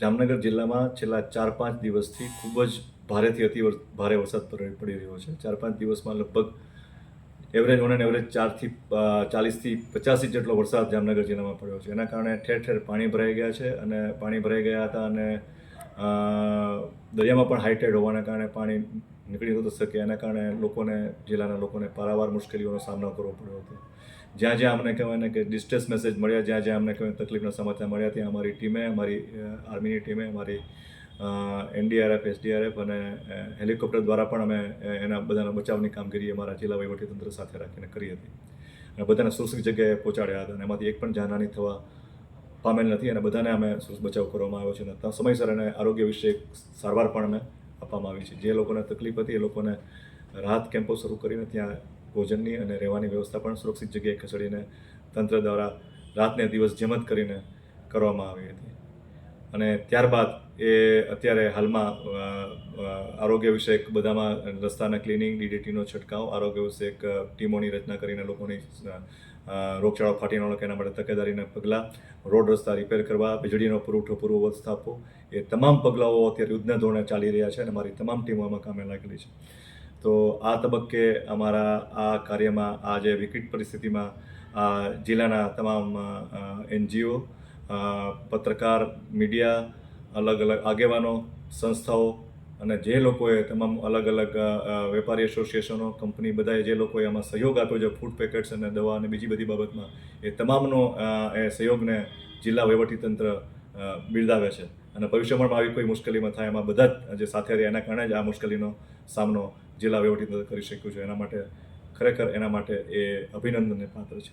જામનગર જિલ્લામાં છેલ્લા ચાર પાંચ દિવસથી ખૂબ જ ભારેથી અતિ ભારે વરસાદ પડી રહ્યો છે. ચાર પાંચ દિવસમાં લગભગ એવરેજ ઓન એન એવરેજ ચારથી ચાલીસથી પચાસ જેટલો વરસાદ જામનગર જિલ્લામાં પડ્યો છે. એના કારણે ઠેર ઠેર પાણી ભરાઈ ગયા છે અને પાણી ભરાઈ ગયા હતા અને દરિયામાં પણ હાઈ હોવાના કારણે પાણી નીકળી નહોતું શકે. એના કારણે લોકોને, જિલ્લાના લોકોને પારાવાર મુશ્કેલીઓનો સામનો કરવો પડ્યો હતો. જ્યાં જ્યાં અમને કહેવાય ને કે ડિસ્ટ્રેસ મેસેજ મળ્યા, જ્યાં જ્યાં અમને કહેવાય તકલીફના સમાચાર મળ્યા, ત્યાં અમારી ટીમે, અમારી આર્મીની ટીમે, અમારી એનડીઆરએફ, એસડીઆરએફ અને હેલિકોપ્ટર દ્વારા પણ અમે એના બધાના બચાવની કામગીરી અમારા જિલ્લા વહીવટીતંત્ર સાથે રાખીને કરી હતી. અને બધાને સુરક્ષિત જગ્યાએ પહોંચાડ્યા હતા અને એમાંથી એક પણ જાનહાની થવા પામેલ નથી અને બધાને અમે બચાવ કરવામાં આવ્યો છે અને ત્યાં સમયસર અને આરોગ્ય વિશે સારવાર પણ અમે આપવામાં આવી છે. જે લોકોને તકલીફ હતી એ લોકોને રાહત કેમ્પો શરૂ કરીને ત્યાં ભોજનની અને રહેવાની વ્યવસ્થા પણ સુરક્ષિત જગ્યાએ ખસેડીને તંત્ર દ્વારા રાતને દિવસ જેમ જ કરીને કરવામાં આવી હતી. અને ત્યારબાદ એ અત્યારે હાલમાં આરોગ્ય વિષયક બધામાં રસ્તાના ક્લિનિંગ, ડીડીટીનો છંટકાવ, આરોગ્ય વિષયક ટીમોની રચના કરીને લોકોની રોગચાળો ફાટી ન એના માટે તકેદારીના પગલાં, રોડ રસ્તા રિપેર કરવા, વીજળીનો પુરવઠો પૂર્વવત સ્થાપવો, એ તમામ પગલાઓ અત્યારે યુદ્ધના ધોરણે ચાલી રહ્યા છે અને મારી તમામ ટીમો આમાં કામે લાગેલી છે. તો આ તબક્કે અમારા આ કાર્યમાં, આ જે વિકટ પરિસ્થિતિમાં, આ જિલ્લાના તમામ એનજીઓ પત્રકાર, મીડિયા અલગ અલગ આગેવાનો, સંસ્થાઓ અને જે લોકોએ તમામ અલગ અલગ વેપારી એસોસિએશનો, કંપની બધાએ જે લોકોએ આમાં સહયોગ આપ્યો છે, ફૂડ પેકેટ્સ અને દવા અને બીજી બધી બાબતમાં, એ તમામનો એ સહયોગને જિલ્લા વહીવટીતંત્ર બિરદાવે છે. અને ભવિષ્યમાં આવી કોઈ મુશ્કેલીમાં થાય એમાં બધા જ જે સાથે રહ્યા એના કારણે જ આ મુશ્કેલીનો સામનો જિલ્લા વહીવટીતંત્ર કરી શક્યું છે. એના માટે ખરેખર એના માટે એ અભિનંદનને પાત્ર છે.